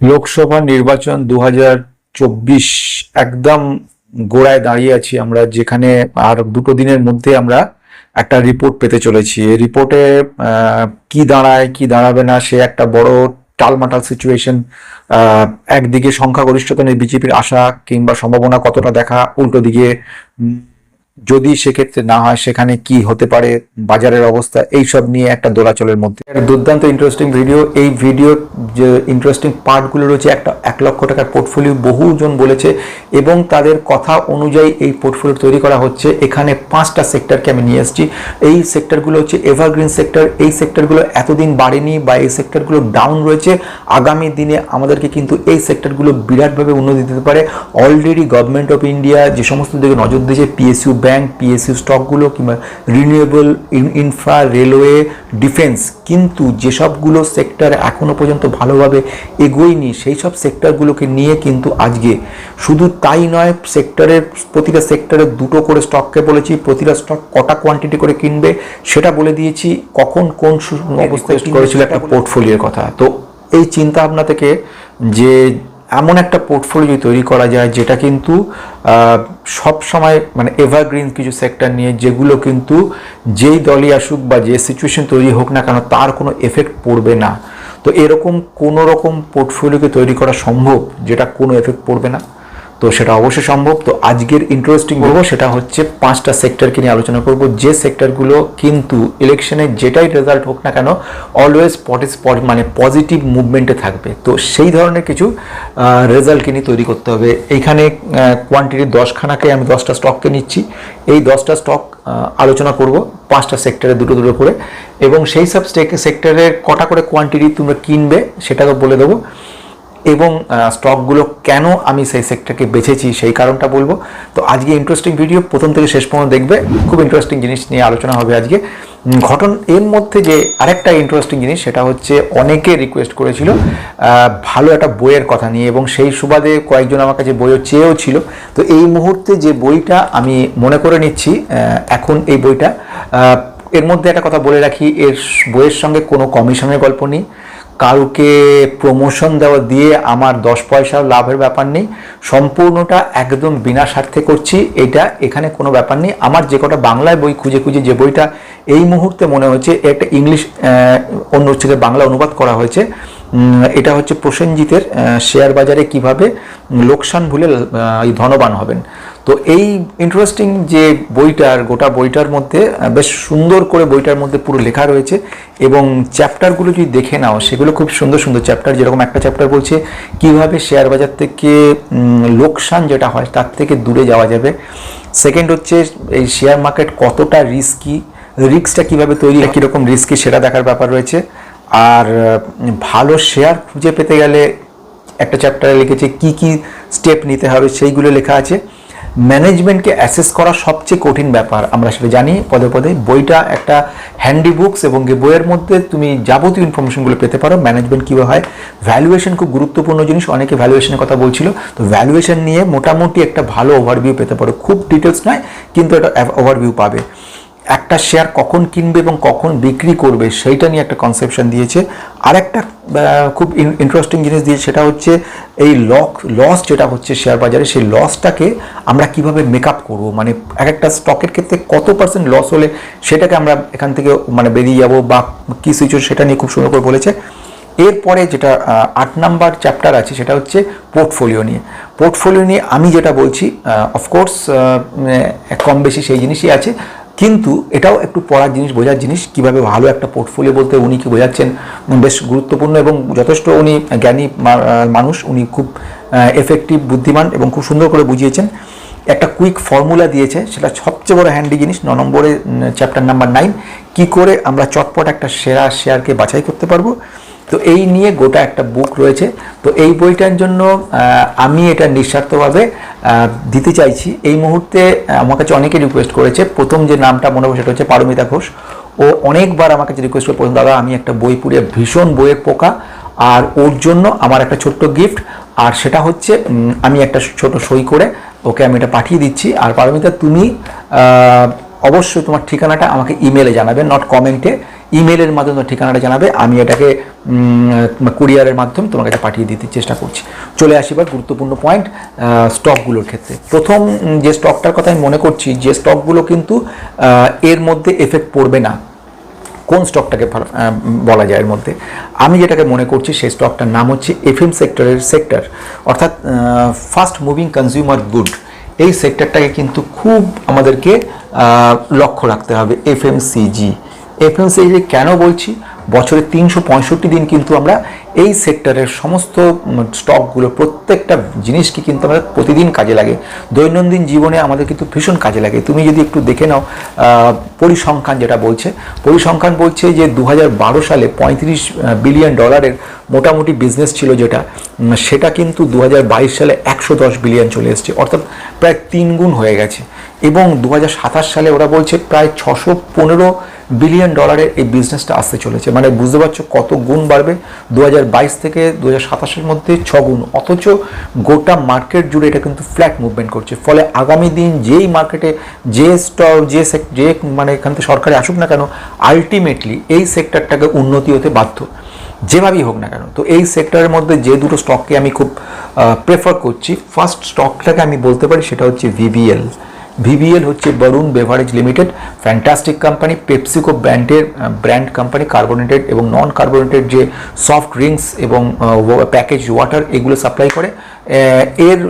লোকসভা নির্বাচন দু চব্বিশ একদম গোড়ায় দাঁড়িয়ে আছি আমরা, যেখানে আর দুটো দিনের মধ্যে আমরা একটা রিপোর্ট পেতে চলেছি। এই রিপোর্টে কি দাঁড়ায়, কি দাঁড়াবে না, সে একটা বড় টালমাটাল সিচুয়েশন একদিকে সংখ্যাগরিষ্ঠতা নিয়ে বিজেপির আশা কিংবা সম্ভাবনা কতটা দেখা, উল্টো দিকে যদি সেক্ষেত্রে না হয়, সেখানে কি হতে পারে, বাজারের অবস্থা, এইসব নিয়ে একটা দোলাচলের মধ্যে। দুর্দান্ত ইন্টারেস্টিং ভিডিও এই ভিডিওর যে ইন্টারেস্টিং পার্টগুলো রয়েছে, একটা এক লক্ষ টাকার পোর্টফোলিও বহুজন বলেছে এবং তাদের কথা অনুযায়ী এই পোর্টফোলিও তৈরি করা হচ্ছে। এখানে পাঁচটা সেক্টরকে আমি নিয়ে এসেছি। এই সেক্টরগুলো হচ্ছে এভারগ্রিন সেক্টর এই সেক্টরগুলো এতদিন বাড়েনি বা এই সেক্টরগুলো ডাউন রয়েছে। আগামী দিনে আমাদেরকে কিন্তু এই সেক্টরগুলো বিরাটভাবে উন্নতি দিতে পারে। অলরেডি গভর্নমেন্ট অফ ইন্ডিয়া যে সমস্ত দিকে নজর দিয়েছে পিএসইউ ব্যাংক পিএসইউ স্টকগুলো কিংবা রিনিউয়েবল ইনফ্রা রেলওয়ে ডিফেন্স কিন্তু যেসবগুলো সেক্টর এখনও পর্যন্ত ভালোভাবে এগোয়নি সেই সব সেক্টরগুলোকে নিয়ে কিন্তু আজকে শুধু তাই নয় সেক্টরের প্রতিটা সেক্টরে দুটো করে স্টককে বলেছি প্রতিটা স্টক কটা কোয়ান্টিটি করে কিনবে সেটা বলে দিয়েছি কখন কোন অবস্থায় করেছিল একটা পোর্টফোলিওর কথা। তো এই চিন্তা ভাবনা থেকে যে এমন একটা পোর্টফোলিও তৈরি করা যায়, যেটা কিন্তু সব সময় মানে এভারগ্রিন কিছু সেক্টর নিয়ে যেগুলো কিন্তু যেই দলই আসুক বা যে সিচুয়েশন তৈরি হোক না কেন, তার কোনো এফেক্ট পড়বে না। তো এরকম কোনো রকম পোর্টফোলিওকে তৈরি করা সম্ভব, যেটা কোনো এফেক্ট পড়বে না? তো সেটা অবশ্যই সম্ভব। তো আজকের ইন্টারেস্টিং বলব সেটা হচ্ছে পাঁচটা সেক্টরকে নিয়ে আলোচনা করব। যে সেক্টরগুলো কিন্তু ইলেকশনে যেটাই রেজাল্ট হোক না কেন অলওয়েজ পটিস মানে পজিটিভ মুভমেন্টে থাকবে। তো সেই ধরনের কিছু রেজাল্টকে নিয়ে তৈরি করতে হবে। এইখানে কোয়ান্টিটি দশখানাকে আমি দশটা স্টককে নিচ্ছি। এই দশটা স্টক আলোচনা করব পাঁচটা সেক্টরে দুটো দুটো করে। এবং সেই সব সেক্টরের কটা করে কোয়ান্টিটি তোমরা কিনবে সেটাকে বলে দেবো। এবং স্টকগুলো কেন আমি সেই সেক্টরকে বেছেছি সেই কারণটা বলব। তো আজকে ইন্টারেস্টিং ভিডিও প্রথম থেকে শেষ পর্যন্ত দেখবে। খুব ইন্টারেস্টিং জিনিস নিয়ে আলোচনা হবে আজকে। ঘটন এর মধ্যে যে আরেকটা ইন্টারেস্টিং জিনিস, সেটা হচ্ছে অনেকে রিকোয়েস্ট করেছিল ভালো একটা বইয়ের কথা নিয়ে এবং সেই সুবাদে কয়েকজন আমার কাছে বইও চেয়েও ছিল। তো এই মুহূর্তে যে বইটা আমি মনে করে নিচ্ছি এখন এই বইটা এর মধ্যে একটা কথা বলে রাখি, এর বইয়ের সঙ্গে কোনো কমিশনের গল্প নেই। কাউকে প্রমোশন দেওয়া দিয়ে আমার দশ পয়সা লাভের ব্যাপার নেই, সম্পূর্ণটা একদম বিনা স্বার্থে করছি, এটা এখানে কোনো ব্যাপার নেই। আমার যে কটা বাংলায় বই খুঁজে খুঁজে যে বইটা এই মুহূর্তে মনে হয়েছে একটা ইংলিশ অন্য থেকে বাংলা অনুবাদ করা হয়েছে এটা হচ্ছে প্রসেনজিতের শেয়ার বাজারে কীভাবে লোকসান ভুলে ধনবান হবেন। তো এই ইন্টারেস্টিং যে বইটার, গোটা বইটার মধ্যে বেশ সুন্দর করে বইটার মধ্যে পুরো লেখা রয়েছে এবং চ্যাপ্টারগুলো যদি দেখে নাও, সেগুলো খুব সুন্দর সুন্দর চ্যাপ্টার যেরকম একটা চ্যাপ্টার বলছে, কীভাবে শেয়ার বাজার থেকে লোকসান যেটা হয়, তার থেকে দূরে যাওয়া যাবে। সেকেন্ড হচ্ছে, এই শেয়ার মার্কেট কতটা রিস্কি রিস্কটা কীভাবে তৈরি হয়, কীরকম রিস্কি সেটা দেখার ব্যাপার রয়েছে। আর ভালো শেয়ার খুঁজে পেতে গেলে একটা চ্যাপ্টারে লিখেছে কি কি স্টেপ নিতে হবে, সেইগুলো লেখা আছে। ম্যানেজমেন্টকে অ্যাসেস করা সবচেয়ে কঠিন ব্যাপার, আমরা সেটা জানি পদে পদে। বইটা একটা হ্যান্ডি বুকস এবং বইয়ের মধ্যে তুমি যাবতীয় ইনফরমেশনগুলো পেতে পারো। ম্যানেজমেন্ট কীভাবে হয়? ভ্যালুয়েশন খুব গুরুত্বপূর্ণ জিনিস, অনেকে ভ্যালুয়েশনের কথা বলছিল। তো ভ্যালুয়েশন নিয়ে মোটামুটি একটা ভালো ওভারভিউ পেতে পারো। খুব ডিটেলস নয়, কিন্তু একটা ওভারভিউ পাবে। একটা শেয়ার কখন কিনবে এবং কখন বিক্রি করবে সেইটা নিয়ে একটা কনসেপশন দিয়েছে। আর একটা খুব ইন্টারেস্টিং জিনিস দিয়ে সেটা হচ্ছে এই লক লস যেটা হচ্ছে শেয়ার বাজারে, সেই লসটাকে আমরা কীভাবে মেকআপ করব? মানে এক একটা স্টকের ক্ষেত্রে কত পার্সেন্ট লস হলে সেটাকে আমরা এখান থেকে মানে বেরিয়ে যাব বা কী সিচুয়েশন সেটা নিয়ে খুব সুন্দর করে বলেছে। এরপরে যেটা আট নাম্বার চ্যাপ্টার আছে সেটা হচ্ছে পোর্টফোলিও নিয়ে। পোর্টফোলিও নিয়ে আমি যেটা বলছি অফকোর্স কম বেশি সেই জিনিসই আছে। কিন্তু এটাও একটু পড়ার জিনিস, বোঝার জিনিস, কীভাবে ভালো একটা পোর্টফোলিও বলতে উনি কি বোঝাচ্ছেন বেশ গুরুত্বপূর্ণ এবং যথেষ্ট উনি জ্ঞানী মানুষ, উনি খুব এফেক্টিভ বুদ্ধিমান এবং খুব সুন্দর করে বুঝিয়েছেন। একটা কুইক ফর্মুলা দিয়েছে, সেটা সবচেয়ে বড় হ্যান্ডি জিনিস, ন নম্বরে চ্যাপ্টার নাম্বার নাইন কী করে আমরা চটপট একটা সেরা শেয়ারকে বাছাই করতে পারব। তো এই নিয়ে গোটা একটা বুক রয়েছে। তো এই বইটার জন্য আমি এটা নিঃস্বার্থভাবে দিতে চাইছি। এই মুহূর্তে আমার কাছে অনেকে রিকোয়েস্ট করেছে। প্রথম যে নামটা মনে হবে সেটা হচ্ছে পারমিতা ঘোষ। ও অনেকবার আমার কাছে রিকোয়েস্ট করে দাদা, আমি একটা বই পুড়িয়ে ভীষণ বইয়ের পোকা, আর ওর জন্য আমার একটা ছোট্ট গিফট আর সেটা হচ্ছে আমি একটা ছোট সই করে ওকে আমি এটা পাঠিয়ে দিচ্ছি। আর পারমিতা, তুমি অবশ্যই তোমার ঠিকানাটা আমাকে ইমেলে জানাবে নট কমেন্টে ইমেলের মাধ্যমে ঠিকানাটা জানাবে। আমি এটাকে কুরিয়ারের মাধ্যমে তোমার কাছে পাঠিয়ে দিতে চেষ্টা করছি। চলে আসি এবার গুরুত্বপূর্ণ পয়েন্ট স্টকগুলোর ক্ষেত্রে। প্রথম যে স্টকটার কথা আমি মনে করছি, যে স্টকগুলো কিন্তু এর মধ্যে এফেক্ট পড়বে না। কোন স্টকটাকে বলা যায় এর মধ্যে? আমি যেটাকে মনে করছি, সেই স্টকটার নাম হচ্ছে এফএম সেক্টরের সেক্টর অর্থাৎ ফাস্ট মুভিং কনজিউমার গুড এই সেক্টরটাকে কিন্তু খুব আমাদেরকে লক্ষ্য রাখতে হবে এফএমসিজি এফএমসিজি কেন বলছি? বছরে তিনশো পঁয়ষট্টি দিন কিন্তু আমরা এই সেক্টরের সমস্ত স্টকগুলো প্রত্যেকটা জিনিসকে কিন্তু আমাদের প্রতিদিন কাজে লাগে। দৈনন্দিন জীবনে আমাদের কিন্তু ভীষণ কাজে লাগে। তুমি যদি একটু দেখে নাও পরিসংখ্যান যেটা বলছে, পরিসংখ্যান বলছে যে দু হাজার বারো সালে পঁয়ত্রিশ বিলিয়ন ডলারের মোটামুটি বিজনেস ছিল যেটা সেটা কিন্তু দু হাজার বাইশ সালে একশো দশ বিলিয়ন চলে এসেছে। অর্থাৎ প্রায় তিন গুণ হয়ে গেছে। এবং দু হাজার সাতাশ সালে ওরা বলছে প্রায় ছশো পনেরো বিলিয়ন ডলারের এই বিজনেসটা আসতে চলেছে। মানে বুঝতে পারছ কত গুণ বাড়বে? দু হাজার বাইশ থেকে দু সাতাশের মধ্যে ছ গুণ অথচ গোটা মার্কেট জুড়ে এটা কিন্তু ফ্ল্যাট মুভমেন্ট করছে। ফলে আগামী দিন যেই মার্কেটে যে স্টক যে যে মানে এখান থেকে সরকারি আসুক না কেন আলটিমেটলি এই সেক্টরটাকে উন্নতি হতে বাধ্য। যেভাবেই হোক না কেন। তো এই সেক্টরের মধ্যে যে দুটো স্টককে আমি খুব প্রেফার করছি ফার্স্ট স্টকটাকে আমি বলতে পারি সেটা হচ্ছে ভিভিএল ভিভিএল হচ্ছে Varun beverage limited fantastic company PepsiCo ব্র্যান্ডের ব্র্যান্ড কোম্পানি কার্বোনেটেড এবং নন কার্বোনেটেড যে সফট ড্রিঙ্কস এবং প্যাকেজ ওয়াটার এগুলো সাপ্লাই করে। এর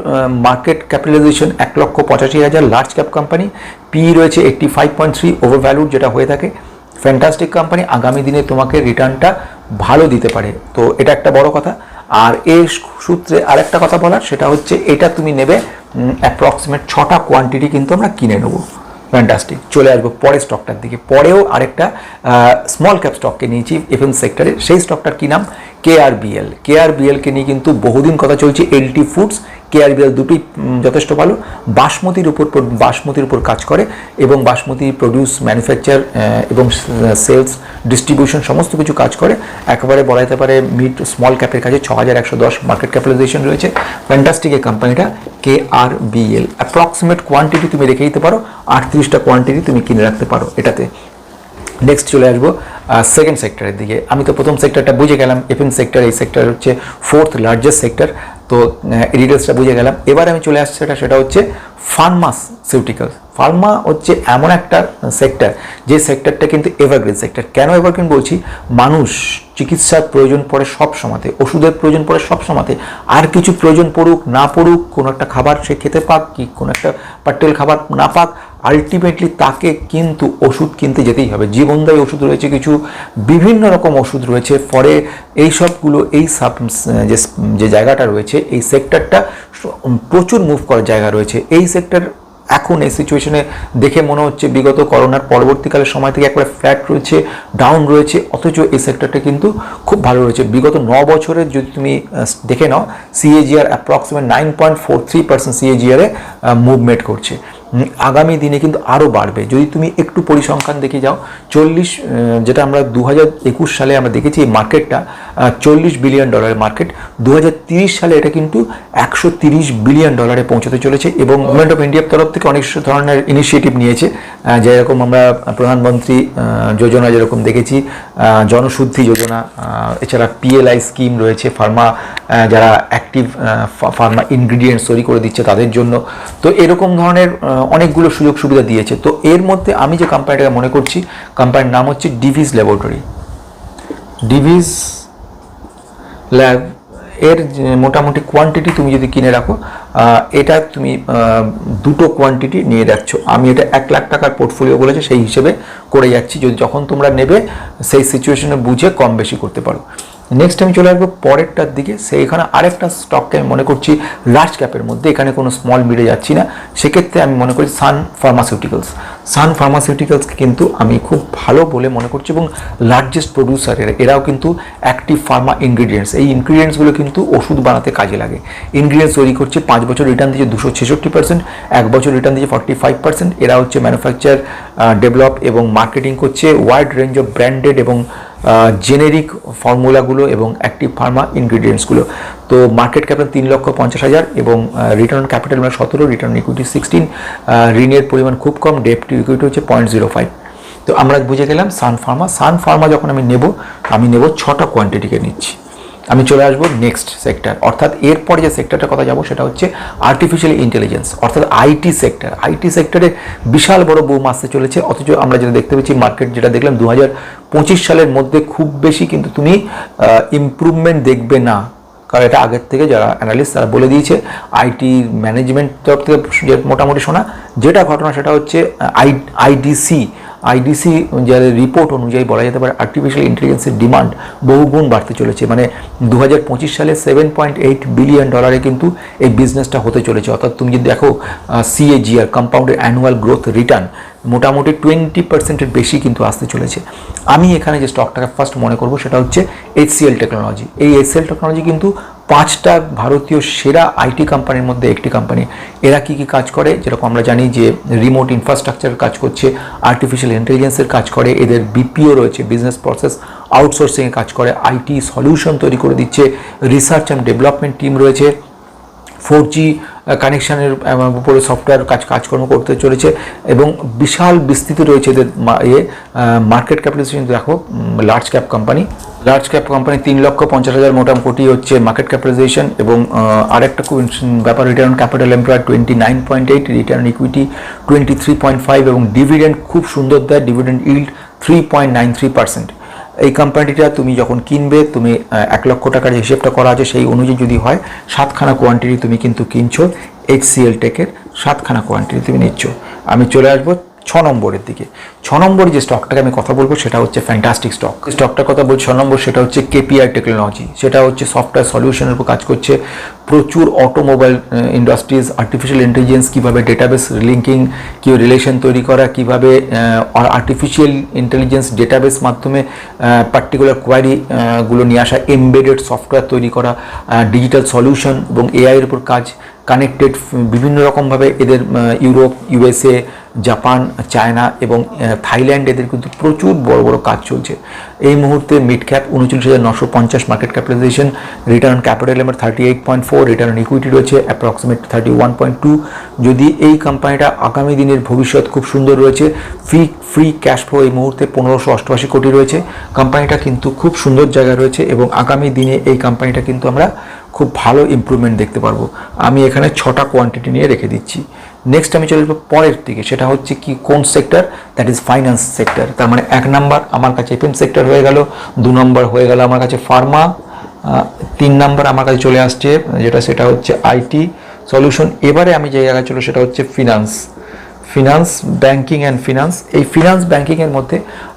মার্কেট ক্যাপিটালাইজেশন এক লক্ষ পঁচাশি হাজার লার্জ ক্যাপ কোম্পানি পি রয়েছে eighty five point three over valued যেটা হয়ে থাকে। ফ্যান্টাস্টিক কোম্পানি আগামী দিনে তোমাকে রিটার্নটা ভালো দিতে পারে। তো এটা একটা বড় কথা। আর এর সূত্রে আরেকটা কথা বলার, সেটা হচ্ছে এটা তুমি নেবে অ্যাপ্রক্সিমেট ছটা কোয়ান্টিটি কিন্তু আমরা কিনে নেব। ফ্যান্টাস্টিক চলে আসব পরের স্টকটার দিকে। পরেও আরেকটা স্মল ক্যাপ স্টককে নিয়েছি এফএম সেক্টরে সেই স্টকটার কি নাম? কেআরবিএল কেআরবিএলকে নিয়ে কিন্তু বহুদিন কথা চলছে এলটি ফুডস কেআরবিএল উম, যথেষ্ট ভালো। বাসমতির উপর বাসমতির উপর কাজ করে এবং বাসমতি প্রডিউস ম্যানুফ্যাকচার এবং সেলস ডিস্ট্রিবিউশন সমস্ত কিছু কাজ করে। একেবারে বলা যেতে পারে মিড স্মল ক্যাপের কাছে ছ হাজার একশো দশ মার্কেট ক্যাপিটালাইজেশন রয়েছে। ফ্যান্টাস্টিক এই কোম্পানিটা K R BL approximate quantity তুমি রেখে দিতে পারো আটত্রিশটা কোয়ান্টিটি তুমি কিনে রাখতে পারো এটাতে। নেক্সট চলে আসব সেকেন্ড সেক্টরের দিকে। আমি তো প্রথম সেক্টরটা বুঝে গেলাম এফএম সেক্টর এই সেক্টর হচ্ছে ফোর্থ লার্জেস্ট সেক্টর তো ডিটেলসটা বুঝে গেলাম। এবার আমি চলে আসছি সেটা সেটা হচ্ছে ফার্মাসিউটিক্যাল ফার্মা হচ্ছে এমন একটা সেক্টর যে সেক্টরটা কিন্তু এভারগ্রিন সেক্টর কেন এভারগ্রিন বলছি? মানুষ চিকিৎসার প্রয়োজন পড়ে সব সময়তে, ওষুধের প্রয়োজন পড়ে সব সময়তে। আর কিছু প্রয়োজন পড়ুক, না পড়ুক, কোনো একটা খাবার সে খেতে পাক, কি কোনো একটা পার্টিকুলার খাবার না পাক আলটিমেটলি তাকে কিন্তু ওষুধ কিনতে যেতেই হবে। জীবনদায়ী ওষুধ রয়েছে কিছু, বিভিন্ন রকম ওষুধ রয়েছে। ফলে এই সবগুলো এই সাব, যে জায়গাটা রয়েছে, এই সেক্টরটা প্রচুর মুভ করার জায়গা রয়েছে। এই সেক্টর এখন এই সিচুয়েশনে দেখে মনে হচ্ছে বিগত করোনার পরবর্তীকালের সময় থেকে একবারে ফ্ল্যাট রয়েছে ডাউন রয়েছে, অথচ এই সেক্টরটা কিন্তু খুব ভালো রয়েছে। বিগত ন বছরের যদি তুমি দেখে নাও CAGR approximate nine point four three percent সিএজিআরে movement করছে। আগামী দিনে কিন্তু আরও বাড়বে। যদি তুমি একটু পরিসংখ্যান দেখে যাও, চল্লিশ যেটা আমরা দু হাজার একুশ সালে আমরা দেখেছি এই মার্কেটটা চল্লিশ বিলিয়ন ডলারের মার্কেট। দু সালে এটা কিন্তু একশো বিলিয়ন ডলারে পৌঁছাতে চলেছে এবং গভর্নমেন্ট অফ ইন্ডিয়ার তরফ থেকে অনেক ধরনের ইনিশিয়েটিভ নিয়েছে। যেরকম আমরা প্রধানমন্ত্রী যোজনা যেরকম দেখেছি জনশুদ্ধি যোজনা এছাড়া পিএলআই স্কিম রয়েছে ফার্মা যারা অ্যাক্টিভ ফার্মা ইনগ্রিডিয়েন্টস তৈরি করে দিচ্ছে তাদের জন্য। তো এরকম ধরনের অনেকগুলো সুযোগ সুবিধা দিয়েছে। তো এর মধ্যে আমি যে কোম্পানিটাকে মনে করছি কোম্পানির নাম হচ্ছে ডিভিস ল্যাবরেটরি ডিভিস ল্যাব এর মোটামুটি কোয়ান্টিটি তুমি যদি কিনে রাখো এটা তুমি দুটো কোয়ান্টিটি নিয়ে যাচ্ছ আমি এটা এক লাখ টাকার পোর্টফোলিও বলেছে, সেই হিসেবে করে যাচ্ছি। যদি যখন তোমরা নেবে, সেই সিচুয়েশনে বুঝে কম বেশি করতে পারো। নেক্সট আমি চলে আসব পরেরটার দিকে। সেইখানে আরেকটা স্টককে আমি মনে করছি লার্জ ক্যাপের মধ্যে, এখানে কোনো স্মল মিডে যাচ্ছি না। সেক্ষেত্রে আমি মনে করি সান ফার্মাসিউটিক্যালস সান ফার্মাসিউটিক্যালসকে কিন্তু আমি খুব ভালো বলে মনে করছি এবং লার্জেস্ট প্রডিউসার এরা, এরাও কিন্তু অ্যাক্টিভ ফার্মা ইনগ্রিডিয়েন্টস এই ইনগ্রিডিয়েন্টসগুলো কিন্তু ওষুধ বানাতে কাজে লাগে। ইনগ্রিডিয়েন্টস তৈরি করছে, পাঁচ বছর রিটার্ন দিয়েছে দুশো ছেষট্টি পার্সেন্ট এক বছর রিটার্ন দিয়েছে ফর্টি ফাইভ পার্সেন্ট এরা হচ্ছে ম্যানুফ্যাকচার ডেভেলপ এবং মার্কেটিং করছে। ওয়াইড রেঞ্জ অফ ব্র্যান্ডেড এবং জেনেরিক ফর্মুলাগুলো এবং অ্যাক্টিভ ফার্মা ইনগ্রিডিয়েন্টসগুলো তো মার্কেট ক্যাপিটাল তিন লক্ষ পঞ্চাশ হাজার এবং রিটার্ন ক্যাপিটাল মানে সতেরো রিটার্ন ইকুইটি সিক্সটিন ঋণের পরিমাণ খুব কম ডেপ ইকুইটি হচ্ছে পয়েন্ট জিরো ফাইভ তো আমরা বুঝে গেলাম সান ফার্মা সান ফার্মা যখন আমি নেব আমি নেব ছটা কোয়ান্টিটিকে নিচ্ছি। আমি চলে আসব নেক্সট সেক্টর অর্থাৎ এরপর যে সেক্টরটার কথা যাব, সেটা হচ্ছে আর্টিফিশিয়াল ইন্টেলিজেন্স অর্থাৎ আইটি সেক্টর আইটি সেক্টরে বিশাল বড় বুম আসতে চলেছে, অথচ আমরা যেটা দেখতে পাচ্ছি মার্কেট যেটা দেখলাম দু সালের মধ্যে খুব বেশি, কিন্তু তুমি ইমপ্রুভমেন্ট দেখবে না। কারণ এটা আগের থেকে যারা অ্যানালিস্ট তারা বলে দিয়েছে আইটি ম্যানেজমেন্ট তরফ থেকে মোটামুটি শোনা। যেটা ঘটনা সেটা হচ্ছে আই আইডিসি আইডিসি যার রিপোর্ট অনুযায়ী বলা যেতে পারে আর্টিফিশিয়াল ইন্টেলিজেন্সের ডিমান্ড বহুগুণ বাড়তে চলেছে। মানে দু হাজার পঁচিশ সালে সেভেন পয়েন্ট এইট বিলিয়ন ডলারে কিন্তু এই বিজনেসটা হতে চলেছে। অর্থাৎ তুমি যদি দেখো CAGR compounded annual growth return মোটামুটি টোয়েন্টি পার্সেন্টের বেশি কিন্তু আসতে চলেছে। আমি এখানে যে স্টকটাকে ফার্স্ট মনে করব সেটা হচ্ছে এইচসিএল টেকনোলজি এই এইচসিএল টেকনোলজি কিন্তু পাঁচটা ভারতীয় সেরা আইটি কোম্পানির মধ্যে একটি কোম্পানি। এরা কি কি কাজ করে? যেরকম আমরা জানি যে রিমোট ইনফ্রাস্ট্রাকচার কাজ করছে আর্টিফিশিয়াল ইন্টেলিজেন্সের কাজ করে, এদের বিপিও রয়েছে বিজনেস প্রসেস আউটসোর্সিংয়ে কাজ করে আইটি সলিউশন তৈরি করে দিচ্ছে রিসার্চ অ্যান্ড ডেভেলপমেন্ট টিম রয়েছে ফোর জি কানেকশানের উপরে সফটওয়্যার কাজ, কাজকর্ম করতে চলেছে এবং বিশাল বিস্তৃতি রয়েছে এদের মার্কেট ক্যাপিটালাইজেশন দেখো large cap company large cap company তিন লক্ষ পঞ্চাশ হাজার মোটামুটি হচ্ছে মার্কেট ক্যাপিটালাইজেশন এবং আরেকটা খুব ব্যাপার return capital employed twenty nine point eight return equity twenty three point five এবং ডিভিডেন্ড খুব সুন্দর দেয় dividend yield three point nine three percent এই কোম্পানিটা তুমি যখন কিনবে, তুমি এক লক্ষ টাকার হিসেবটা করা আছে সেই অনুযায়ী যদি হয়, সাতখানা কোয়ান্টিটি তুমি কিন্তু কিনছো এইচ সিএল টেকের সাতখানা কোয়ান্টিটি তুমি নিচ্ছ। আমি চলে আসব ছ নম্বরের দিকে। ছ নম্বরে যে স্টকটাকে আমি কথা বলব সেটা হচ্ছে ফ্যান্টাস্টিক স্টক স্টকটার কথা বলছি, ছ নম্বর সেটা হচ্ছে কেপিআই টেকনোলজি সেটা হচ্ছে সফটওয়্যার সলিউশনের উপর কাজ করছে। প্রচুর অটোমোবাইল ইন্ডাস্ট্রিজ আর্টিফিশিয়াল ইন্টেলিজেন্স কীভাবে ডেটাবেস লিঙ্কিং কী রিলেশন তৈরি করা, কীভাবে আর্টিফিশিয়াল ইন্টেলিজেন্স ডেটাবেস মাধ্যমে পার্টিকুলার কোয়ারি গুলো নিয়ে আসা এমবেডেড সফটওয়্যার তৈরি করা ডিজিটাল সলিউশন এবং এআইয়ের উপর কাজ কানেক্টেড বিভিন্ন রকমভাবে এদের ইউরোপ, ইউএসএ, জাপান, চায়না এবং থাইল্যান্ড এদের কিন্তু প্রচুর বড় বড় কাজ চলছে। এই মুহূর্তে মিড ক্যাপ উনচল্লিশ হাজার নশো পঞ্চাশ মার্কেট ক্যাপিটালাইজেশন, রিটার্ন ক্যাপিটাল আমার thirty eight point four return equity রয়েছে approximate thirty one point two যদি এই কোম্পানিটা আগামী দিনের ভবিষ্যৎ খুব সুন্দর রয়েছে ফ্রি ফ্রি ক্যাশ ফ্লো এই মুহূর্তে পনেরোশো অষ্টআশি কোটি রয়েছে। কোম্পানিটা কিন্তু খুব সুন্দর জায়গায় রয়েছে এবং আগামী দিনে এই কোম্পানিটা কিন্তু আমরা খুব ভালো ইমপ্রুভমেন্ট দেখতে পারব। আমি এখানে ছটা কোয়ান্টিটি নিয়ে রেখে দিচ্ছি। নেক্সট আমি চলে যাব পরের দিকে। সেটা হচ্ছে কি, কোন sector that is finance sector তার মানে এক নাম্বার আমার কাছে এফএম সেক্টর হয়ে গেল, দু নম্বর হয়ে গেল আমার কাছে ফার্মা তিন নাম্বার আমার কাছে চলে আসছে, যেটা সেটা হচ্ছে আইটি সলিউশন এবারে আমি যে জায়গায় চলো সেটা হচ্ছে finance finance banking and finance এই ফিনান্স ব্যাংকিংয়ের মধ্যে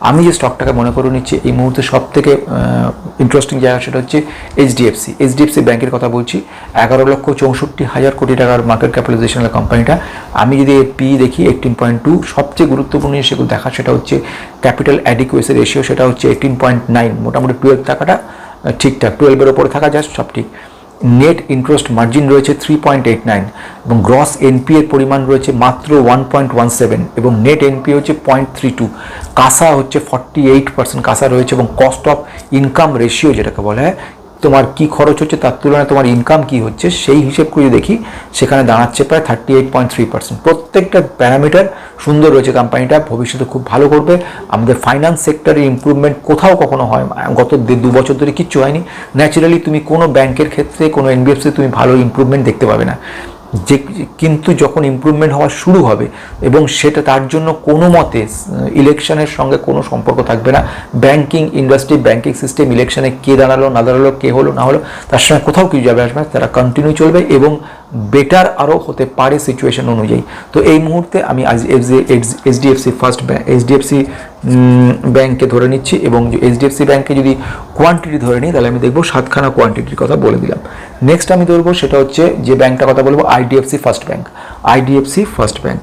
আমি যে স্টকটাকে মনে করে নিচ্ছি, এই মুহূর্তে সব থেকে ইন্টারেস্টিং জায়গা সেটা হচ্ছে এইচডিএফসি এইচডিএফসি ব্যাংকের কথা বলছি, এগারো লক্ষ চৌষট্টি হাজার কোটি টাকার মার্কেট ক্যাপিটালাইজেশনের কোম্পানিটা আমি যদি এর পি দেখি এইটিন পয়েন্ট টু সবচেয়ে গুরুত্বপূর্ণ সেগুলো দেখা সেটা হচ্ছে ক্যাপিটাল অ্যাডিকুয়েসি রেশিও সেটা হচ্ছে এইটিন পয়েন্ট নাইন মোটামুটি টুয়েলভ টাকাটা ঠিকঠাক। টুয়েলভের ওপরে থাকা জাস্ট সব ঠিক। নেট ইন্টারেস্ট মার্জিন রয়েছে থ্রি পয়েন্ট এইট নাইন এবং গ্রস এনপি এর পরিমাণ রয়েছে মাত্র ওয়ান পয়েন্ট ওয়ান সেভেন এবং নেট এনপি হচ্ছে পয়েন্ট থ্রি টু কাসা হচ্ছে ফর্টি এইট পার্সেন্ট কাসা রয়েছে এবং কস্ট অফ ইনকাম রেশিও যেটাকে বলা হয় তোমার কি খরচ হচ্ছে তার তুলনায় তোমার ইনকাম কি হচ্ছে, সেই হিসেব করে দেখি, সেখানে দাঁড়াচ্ছে প্রায় thirty eight point three percent প্রত্যেকটা প্যারামিটার সুন্দর রয়েছে কোম্পানিটা ভবিষ্যতে খুব ভালো করবে। আমাদের ফাইন্যান্স সেক্টরের ইম্প্রুভমেন্ট কোথাও কখনো হয় গত দু বছর ধরে কিচ্ছু হয়নি। ন্যাচারালি তুমি কোনো ব্যাংকের ক্ষেত্রে, কোনো এনবিএফসি তুমি ভালো ইম্প্রুভমেন্ট দেখতে পাবে না। যে কিন্তু যখন ইমপ্রুভমেন্ট হওয়া শুরু হবে এবং সেটা তার জন্য কোনো মতে, ইলেকশনের সঙ্গে কোনো সম্পর্ক থাকবে না। ব্যাংকিং ইন্ডাস্ট্রি ব্যাংকিং সিস্টেম ইলেকশনে কে দাঁড়াল, না দাঁড়াল, কে হলো, না হলো, তার সঙ্গে কোথাও কিছু যাবে আসবে তারা কন্টিনিউ চলবে এবং বেটার আরও হতে পারে সিচুয়েশন অনুযায়ী। তো এই মুহূর্তে আমি আজ এফ এইচডিএফসি ফার্স্ট এইচডিএফসি ব্যাংকে ধরে নিচ্ছি এবং এইচডিএফসি ব্যাংকে যদি কোয়ান্টিটি ধরে নিই, তাহলে আমি দেখব সাতখানা কোয়ান্টিটির কথা বলে দিলাম। নেক্সট আমি ধরবো, সেটা হচ্ছে যে ব্যাংকটার কথা বলব IDFC first bank IDFC first bank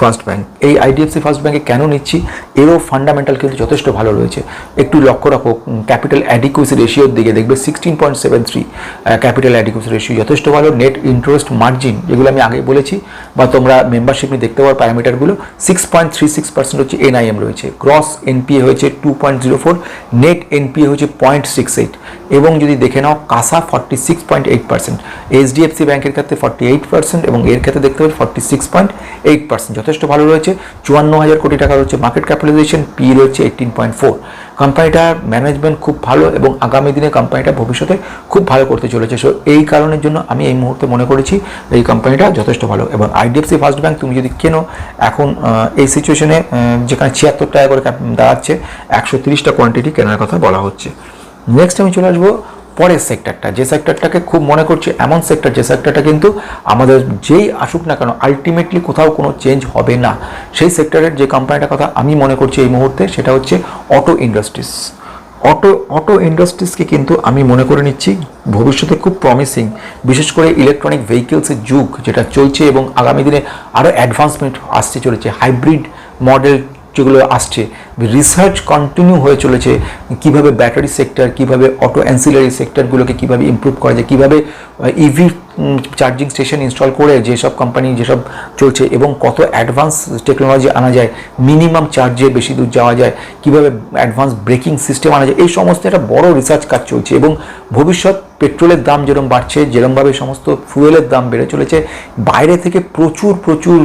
first bank এই আইডিএফসি ফার্স্ট ব্যাংকে কেন নিচ্ছি? এরও ফান্ডামেন্টাল কিন্তু যথেষ্ট ভালো রয়েছে। একটু লক্ষ্য রাখো ক্যাপিটাল অ্যাডিকুয়েসি রেশিওর দিকে দেখবে sixteen point seven three capital adequacy ratio যথেষ্ট ভালো। নেট ইন্টারেস্ট মার্জিন যেগুলো আমি আগে বলেছি, বা তোমরা মেম্বারশিপ নিয়ে দেখতে পারো প্যারামিটারগুলো six point three six percent হচ্ছে এনআইএম রয়েছে। গ্রস এনপিএ হয়েছে two point zero four net NPA হচ্ছে পয়েন্ট সিক্স এইট এবং যদি দেখে নাও, CASA forty six point eight percent HDFC ব্যাঙ্কের ক্ষেত্রে ফর্টি এইট পার্সেন্ট এবং এর ক্ষেত্রে দেখতে পাবে forty six point eight percent যথেষ্ট যথেষ্ট ভালো রয়েছে। চুয়ান্ন হাজার কোটি টাকা রয়েছে মার্কেট ক্যাপিটালাইজেশন পি রয়েছে এইটিন পয়েন্ট ফোর কোম্পানিটার ম্যানেজমেন্ট খুব ভালো এবং আগামী দিনে কোম্পানিটা ভবিষ্যতে খুব ভালো করতে চলেছে। সো এই কারণের জন্য আমি এই মুহূর্তে মনে করেছি এই কোম্পানিটা যথেষ্ট ভালো। এবং আইডিএফসি ফার্স্ট ব্যাংক তুমি যদি কেনো, এখন এই সিচুয়েশনে যেখানে ছিয়াত্তর টাকা করে দাঁড়াচ্ছে, একশো তিরিশটা কোয়ান্টিটি কেনার কথা বলা হচ্ছে। নেক্সট আমি চলে আসব পরের সেক্টরটা যে সেক্টরটাকে খুব মনে করছি, এমন সেক্টর যে সেক্টরটা কিন্তু আমাদের যেই আসুক না কেন আলটিমেটলি কোথাও কোনো চেঞ্জ হবে না। সেই সেক্টরের যে কোম্পানিটার কথা আমি মনে করছি এই মুহূর্তে, সেটা হচ্ছে অটো ইন্ডাস্ট্রিজ অটো অটো ইন্ডাস্ট্রিজকে কিন্তু আমি মনে করে নিচ্ছি, ভবিষ্যতে খুব প্রমিসিং বিশেষ করে ইলেকট্রনিক ভেহিকেলসের যুগ, যেটা চলছে এবং আগামী দিনে আরও অ্যাডভান্সমেন্ট আসতে চলেছে। হাইব্রিড মডেল যেগুলো আসছে রিসার্চ কন্টিনিউ হয়ে চলেছে, কীভাবে ব্যাটারি সেক্টর কীভাবে অটো অ্যান্সিলারি সেক্টরগুলোকে কীভাবে ইমপ্রুভ করা যায়, কীভাবে ইভি চার্জিং স্টেশন ইনস্টল করে যেসব কোম্পানি যেসব চলছে এবং কত অ্যাডভান্স টেকনোলজি আনা যায় মিনিমাম চার্জে বেশি দূর যাওয়া যায়, কীভাবে অ্যাডভান্স ব্রেকিং সিস্টেম আনা যায়, এই সমস্ত একটা বড় রিসার্চ কাজ চলছে এবং ভবিষ্যৎ পেট্রোলের দাম যেরকম বাড়ছে, যেরকমভাবে সমস্ত ফুয়েলের দাম বেড়ে চলেছে, বাইরে থেকে প্রচুর প্রচুর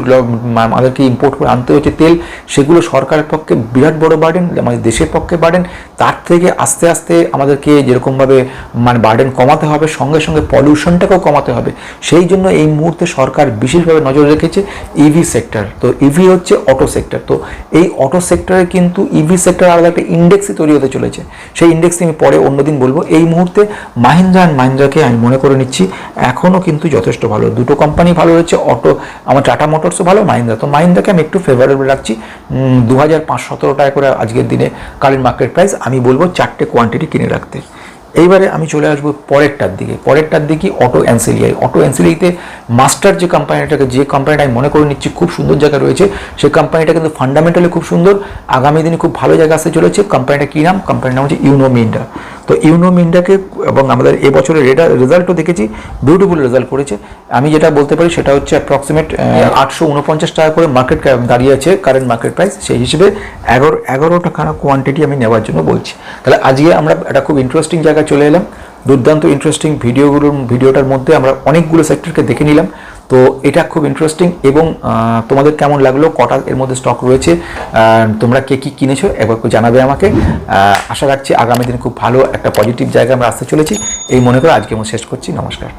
আমাদেরকে ইম্পোর্ট করে আনতে হচ্ছে তেল, সেগুলো সরকারের পক্ষে বিরাট বড় বার্ডেন আমাদের দেশের পক্ষে বার্ডেন তার থেকে আস্তে আস্তে আমাদেরকে যেরকমভাবে মানে বার্ডেন কমাতে হবে, সঙ্গে সঙ্গে পলিউশনটাকেও কমাতে হবে। সেই জন্য এই মুহূর্তে সরকার বিশেষভাবে নজর রেখেছে ইভি সেক্টর তো ইভি হচ্ছে অটো সেক্টর তো এই অটো সেক্টরে কিন্তু ইভি সেক্টর আলাদা একটা ইন্ডেক্সই তৈরি হতে চলেছে। সেই ইন্ডেক্স আমি পরে অন্যদিন বলব। এই মুহূর্তে মাহিন্দ্রা অ্যান্ড মাহিন্দ্রাকে আমি মনে করে নিচ্ছি, এখনও কিন্তু যথেষ্ট ভালো। দুটো কোম্পানি ভালো রয়েছে অটো আমার টাটা মোটরসও ভালো মাহিন্দ্রা তো মাহিন্দ্রাকে আমি একটু ফেভারেবল রাখছি। দু হাজার পাঁচ সতেরো টাকা করে আজকের দিনে কারেন্ট মার্কেট প্রাইস আমি বলব চারটে কোয়ান্টিটি কিনে রাখতে। এইবারে আমি চলে আসব পরেরটার দিকে। পরেরটার দিকে অটো অ্যান্সেলিয়াই অটো অ্যান্সেলিতে মাস্টার যে কোম্পানিটাকে যে কোম্পানিটা আমি মনে করে নিচ্ছি খুব সুন্দর জায়গা রয়েছে সেই কোম্পানিটা কিন্তু ফান্ডামেন্টালি খুব সুন্দর। আগামী দিনে খুব ভালো জায়গা আসতে চলেছে। কোম্পানিটা কী নাম? কোম্পানির নাম হচ্ছে ইউনো মিন্ডা তো ইউনো মিন্ডাকে এবং আমাদের এবছরের রেজাল্টও দেখেছি বিউটিফুল রেজাল্ট করেছে। আমি যেটা বলতে পারি সেটা হচ্ছে অ্যাপ্রক্সিমেট আটশো উনপঞ্চাশ টাকা করে মার্কেট দাঁড়িয়ে আছে কারেন্ট মার্কেট প্রাইস সেই হিসেবে এগারো এগারোটা খানা কোয়ান্টিটি আমি নেওয়ার জন্য বলছি। তাহলে আজকে আমরা একটা খুব ইন্টারেস্টিং জায়গায় চলে এলাম। দুর্দান্ত ইন্টারেস্টিং ভিডিওগুলোর ভিডিওটার মধ্যে আমরা অনেকগুলো সেক্টরকে দেখে নিলাম। তো এটা খুব ইন্টারেস্টিং এবং তোমাদের কেমন লাগল? কটা এর মধ্যে স্টক রয়েছে? তোমরা কে কী কিনেছো? একবার একটু জানাবে আমাকে। আশা রাখছি আগামী দিন খুব ভালো একটা পজিটিভ জায়গায় আমরা আসতে চলেছি। এই মনে করে আজকে আমি শেষ করছি। নমস্কার।